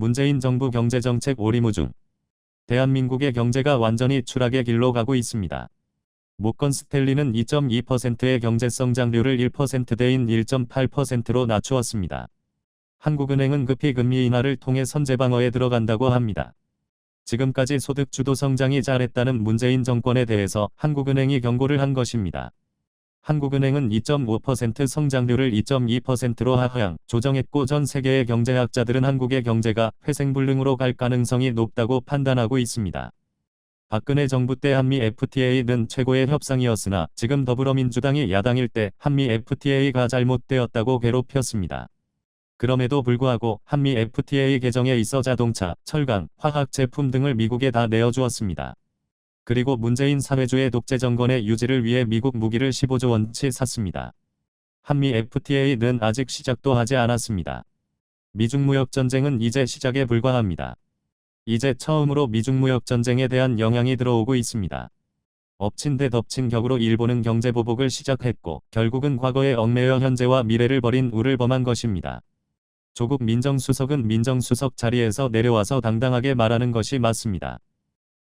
문재인 정부 경제정책 오리무중. 대한민국의 경제가 완전히 추락의 길로 가고 있습니다. 모건 스탠리는 2.2%의 경제 성장률을 1%대인 1.8%로 낮추었습니다. 한국은행은 급히 금리 인하를 통해 선제 방어에 들어간다고 합니다. 지금까지 소득 주도 성장이 잘했다는 문재인 정권에 대해서 한국은행이 경고를 한 것입니다. 한국은행은 2.5% 성장률을 2.2%로 하향 조정했고 전 세계의 경제학자들은 한국의 경제가 회생불능으로 갈 가능성이 높다고 판단하고 있습니다. 박근혜 정부 때 한미 FTA는 최고의 협상이었으나 지금 더불어민주당이 야당일 때 한미 FTA가 잘못되었다고 괴롭혔습니다. 그럼에도 불구하고 한미 FTA 개정에 있어 자동차, 철강, 화학 제품 등을 미국에 다 내어주었습니다. 그리고 문재인 사회주의 독재 정권의 유지를 위해 미국 무기를 15조 원치 샀습니다. 한미 FTA는 아직 시작도 하지 않았습니다. 미중 무역 전쟁은 이제 시작에 불과합니다. 이제 처음으로 미중 무역 전쟁에 대한 영향이 들어오고 있습니다. 엎친 데 덮친 격으로 일본은 경제 보복을 시작했고 결국은 과거에 얽매여 현재와 미래를 벌인 우를 범한 것입니다. 조국 민정수석은 민정수석 자리에서 내려와서 당당하게 말하는 것이 맞습니다.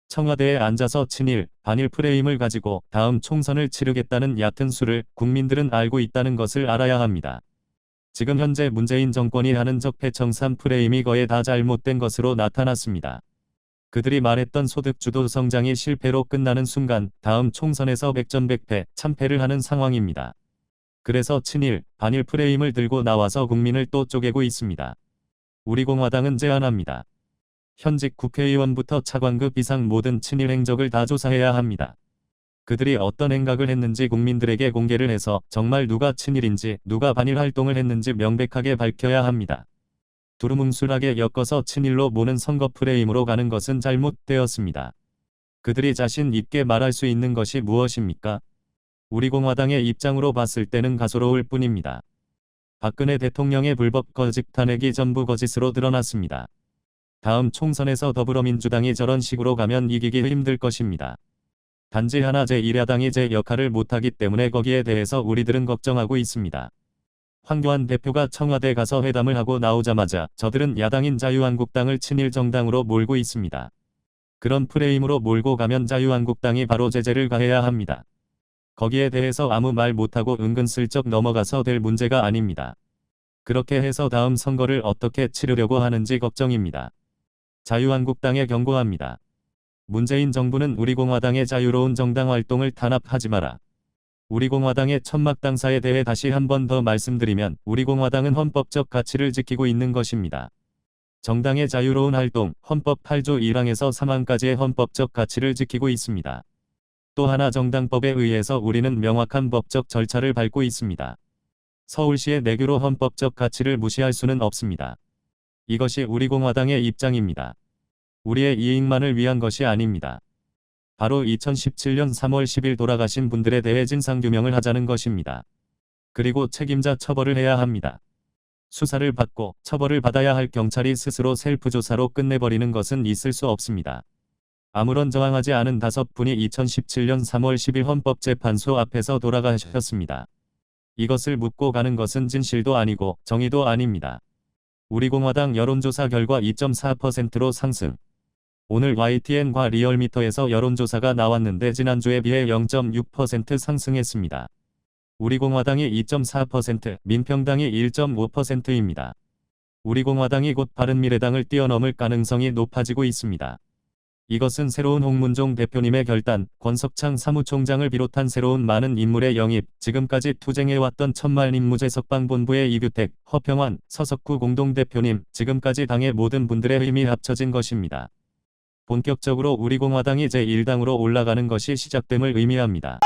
청와대에 앉아서 친일, 반일 프레임을 가지고 다음 총선을 치르겠다는 얕은 수를 국민들은 알고 있다는 것을 알아야 합니다. 지금 현재 문재인 정권이 하는 적폐청산 프레임이 거의 다 잘못된 것으로 나타났습니다. 그들이 말했던 소득 주도 성장이 실패로 끝나는 순간 다음 총선에서 백전백패, 참패를 하는 상황입니다. 그래서 친일, 반일 프레임을 들고 나와서 국민을 또 쪼개고 있습니다. 우리 공화당은 제안합니다. 현직 국회의원부터 차관급 이상 모든 친일 행적을 다 조사해야 합니다. 그들이 어떤 행각을 했는지 국민들에게 공개를 해서 정말 누가 친일인지 누가 반일 활동을 했는지 명백하게 밝혀야 합니다. 두루뭉술하게 엮어서 친일로 모는 선거 프레임으로 가는 것은 잘못되었습니다. 그들이 자신 있게 말할 수 있는 것이 무엇입니까? 우리 공화당의 입장으로 봤을 때는 가소로울 뿐입니다. 박근혜 대통령의 불법 거짓 탄핵이 전부 거짓으로 드러났습니다. 다음 총선에서 더불어민주당이 저런 식으로 가면 이기기 힘들 것입니다. 단지 하나 제1야당이 제 역할을 못하기 때문에 거기에 대해서 우리들은 걱정하고 있습니다. 황교안 대표가 청와대 가서 회담을 하고 나오자마자 저들은 야당인 자유한국당을 친일 정당으로 몰고 있습니다. 그런 프레임으로 몰고 가면 자유한국당이 바로 제재를 가해야 합니다. 거기에 대해서 아무 말 못하고 은근슬쩍 넘어가서 될 문제가 아닙니다. 그렇게 해서 다음 선거를 어떻게 치르려고 하는지 걱정입니다. 자유한국당에 경고합니다. 문재인 정부는 우리 공화당의 자유로운 정당 활동을 탄압하지 마라. 우리 공화당의 천막 당사에 대해 다시 한 번 더 말씀드리면 우리 공화당은 헌법적 가치를 지키고 있는 것입니다. 정당의 자유로운 활동, 헌법 8조 1항에서 3항까지의 헌법적 가치를 지키고 있습니다. 또 하나 정당법에 의해서 우리는 명확한 법적 절차를 밟고 있습니다. 서울시의 내규로 헌법적 가치를 무시할 수는 없습니다. 이것이 우리 공화당의 입장입니다. 우리의 이익만을 위한 것이 아닙니다. 바로 2017년 3월 10일 돌아가신 분들에 대해 진상규명을 하자는 것입니다. 그리고 책임자 처벌을 해야 합니다. 수사를 받고 처벌을 받아야 할 경찰이 스스로 셀프조사로 끝내버리는 것은 있을 수 없습니다. 아무런 저항하지 않은 다섯 분이 2017년 3월 10일 헌법재판소 앞에서 돌아가셨습니다. 이것을 묻고 가는 것은 진실도 아니고 정의도 아닙니다. 우리 공화당 여론조사 결과 2.4%로 상승. 오늘 YTN과 리얼미터에서 여론조사가 나왔는데 지난주에 비해 0.6% 상승했습니다. 우리 공화당이 2.4%, 민평당이 1.5%입니다. 우리 공화당이 곧 바른미래당을 뛰어넘을 가능성이 높아지고 있습니다. 이것은 새로운 홍문종 대표님의 결단, 권석창 사무총장을 비롯한 새로운 많은 인물의 영입, 지금까지 투쟁해왔던 천말임무제 석방본부의 이규택, 허평환, 서석구 공동대표님, 지금까지 당의 모든 분들의 힘이 합쳐진 것입니다. 본격적으로 우리 공화당이 제1당으로 올라가는 것이 시작됨을 의미합니다.